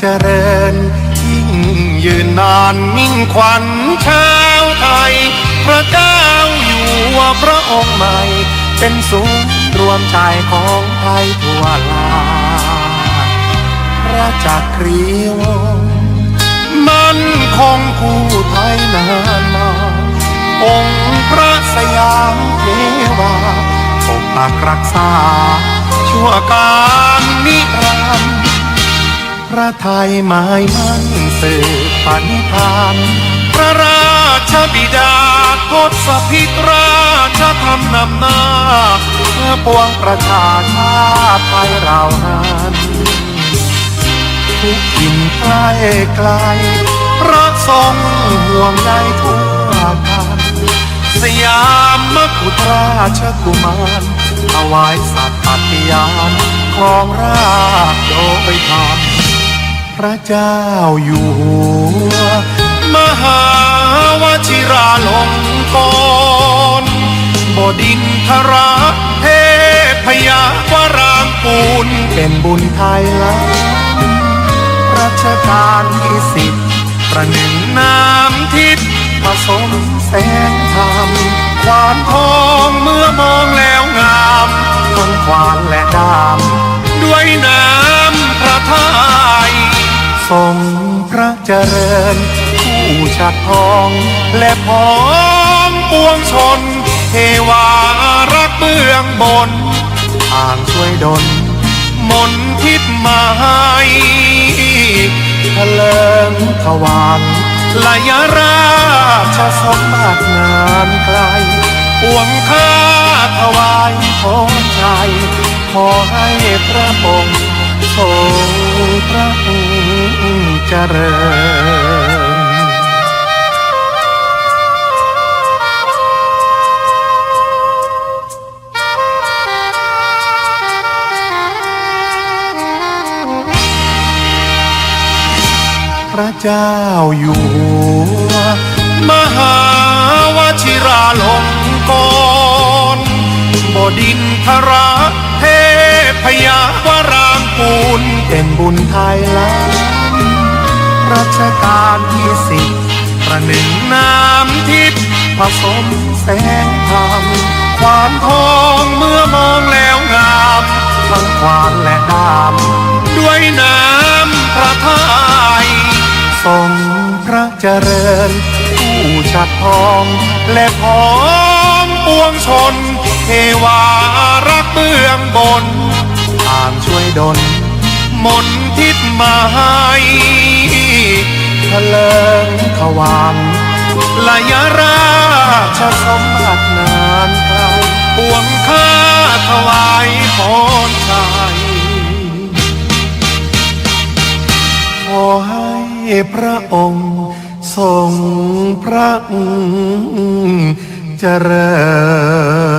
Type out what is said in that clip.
เจริญ ยิ่งยืนนานมิ่งขวัญชาวไทย พระเจ้าอยู่หัวพระองค์ใหม่ เป็นศูนย์รวมใจของไทยทั่วลาพระจักรีวงศ์มันคงคู่ไทยนานมา องค์พระสยามเทวาปกปักรักษา ชั่วการนิรันดร์ พระไทยหมายมั่นสืบปณิธาน พระราชบิดาทศพิตราชธรรมนำหน้าเพื่อปวงประชาชาติไทยเรานั้นทุกถิ่นใกล้ไกลพระทรงห่วงใยทั่วกันสยามมกุฎราชกุมารถวายสัตย์ปฏิญาณครองราชโดยธรรม พระเจ้าอยู่หัว มหาวชิราลงกรณ์บดินทระเทพยาวรางกูลเป็นบุญไทยล้ำรัชกาลที่สิบประหนึ่งน้ำทิพย์ผสมแสงธรรมควานทองเมื่อมองแล้วงามทั้งควานและดามด้วยน้ำพระ ทรงพระเจริญ ผู้ชัดทองและพ้องปวงชน เทวารักเบื้องบนทางช่วยดลมนทิศมาให้เลิงทวารลายราชสมบัตินานไกลปวงข้าถวายพรชัยขอให้พระองค์ทรงพระ พระเจ้าอยู่หัวมหาวชิราลงกรณ์บดินทระเทพยาวรางกูลเป็นบุญไทยล้ำ รัชกาลที่สิบประหนึ่งน้ำทิพย์ผสมแสงธรรมความทองเมื่อมองแล้วงามทั้งควานและดามด้วยน้ำพระทัยทรงพระเจริญ ผู้ชัดทอง และพร้อมปวงชนเทวารักเบื้องบนทางช่วยดลมนทิศมาให้ เลิงขวางลายราชสมบัตินานไกลปวงข้าถวายพรชัยขอให้พระองค์ทรงพระเจริญ